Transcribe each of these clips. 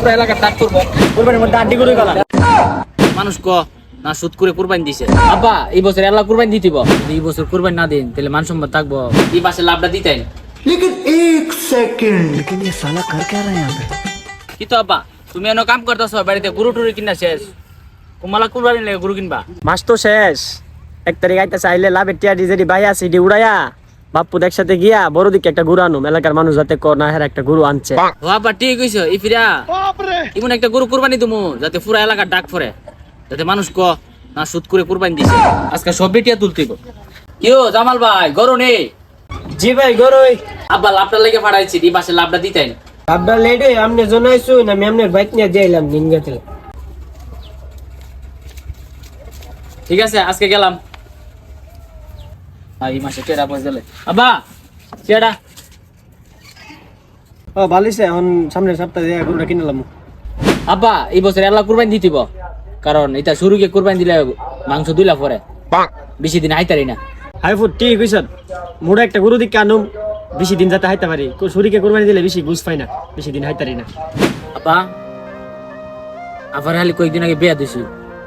পুরো এলাকার দাগ করবো কোরবানির মধ্যে আড্ডি করে গেলাম মানুষ ক না সুদ করে কুরবানি দিছে আব্বা এই বছর এলা কুরবানি দিতিব যদি এই বছর কুরবানি না দিন তাহলে মান সম্মান থাকবো এই পাশে লাভটা দিতেন लेकिन एक सेकंड কি তো আব্বা তুমি এনে কাম করতেছ বাড়িতে গরু টুরু কিনা শেষ কুমালা কুরবানি লাগে গরু কিনবা মাস তো শেষ এক তারিখ আইতে চাইলে লাভের টিয়া ডিজেরি ভাই আছে এটি উড়াইয়া বাপ্পু একসাথে গিয়া বড় দিকে একটা গরু আনুম এলাকার মানুষ যাতে ক না হের একটা গরু আনছে। ও আব্বা ঠিক হইছো ই ফিরা। এমন একটা গরু কুরবানি দিমু যাতে পুরো এলাকার ডাক পরে যাতে মানুষ ক না সুদ করে কুরবানি দিছে। আজকে সব বেটিয়া তুলতে গো কিও জামাল ভাই গরু নেই জি ভাই গরুই আব্বা লাভটা লেগে ফাড়াইছি এই পাশে লাভটা দিতেন। আপনার লেডে আপনি জনাইছু না আমি আপনার বাইক নিয়ে যাইলাম নিঙ্গাতে ঠিক আছে আজকে গেলাম। এই মাসে চেরা পয়সা দিলে আব্বা চেরা ও ভালিছে এখন সামনের সপ্তাহে গরুটা কিনলাম আব্বা এই বছর এলা কুরবানি দিতিব কারণ এটা শুরুকে কুরবানি দিলে মাংস দুইলা পরে। বেশি দিন আইতারি না। হাই ফুট ঠিক কইছ মোড়া একটা গরু দিকে আনুম বেশি দিন যাতে হাইতে পারি। শরীরকে কোরবানি দিলে বেশি বুঝ পাই না বেশি দিন হাইতারি না। আব্বা আবার খালি কয়েকদিন আগে বিয়া দিছি।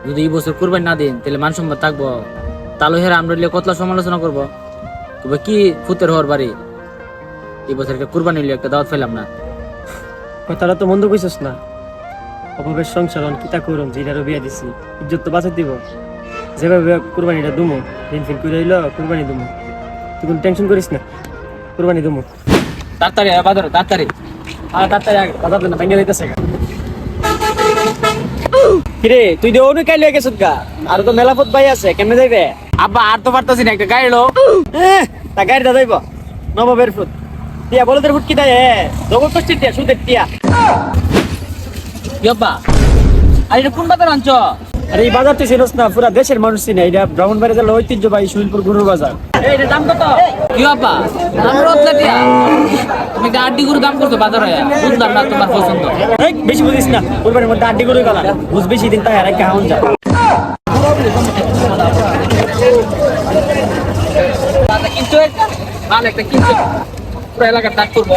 যদি এই বছর কুরবানি না দিন তাহলে মান সম্মান থাকব। তাহলে হেরা আমরা লিয়ে কতলা সমালোচনা করব? তবে কি ফুতের হওয়ার বাড়ি? এই বছর একটা কুরবানি লিয়ে একটা দাওয়াত ফেলাম না। কথাটা তো মন্দ কইছস না? অভাবের সংসার অন কিতা করুম যেটারও বিয়া দিছি ইজ্জত তো বাঁচাই দিব। যেভাবে কুরবানিটা দুমো দিন ফিন করে হইল কুরবানি দুমো। তুই কোনো টেনশন করিস না কুরবানি দুমো। তাড়াতাড়ি আয় বাজারে তাড়াতাড়ি। আর তাড়াতাড়ি তো না ভেঙে দিতেছে কিরে তুই অনু কাইলে গেছত গা? আর তো মেলাপত ভাই আছে কেমনে যাইবে? আব্বা আর তো পারতাছি না একটা গাড়ি লো। তা গাড়িটা যাইব। নবাবের ফুট। টিয়া বলদের ফুট কি দেয়? জগৎ করছিস টিয়া সুদের টিয়া কি আব্বা আর এটা কোন বাজার আনছ? আরে এই বাজার তুই চিনস না পুরা দেশের মানুষ চিনে। এটা ব্রাহ্মণবাড়ি জেলার ঐতিহ্যবাহী সুইলপুর গরুর বাজার। এই দাম কত? কি আব্বা দাম রতলা দিয়া? তুমি একটা আড্ডি গরু দাম করছ বাজারে। বুঝলাম না তোমার পছন্দ। এই, বেশি বুঝিস না। কোরবানির মধ্যে আড্ডি গরু গেলাম বুঝ বেশি দিন তাই আর একটা হাউন যা। কিন্তু একটা কিনছে। পুরো এলাকার দাগ করব।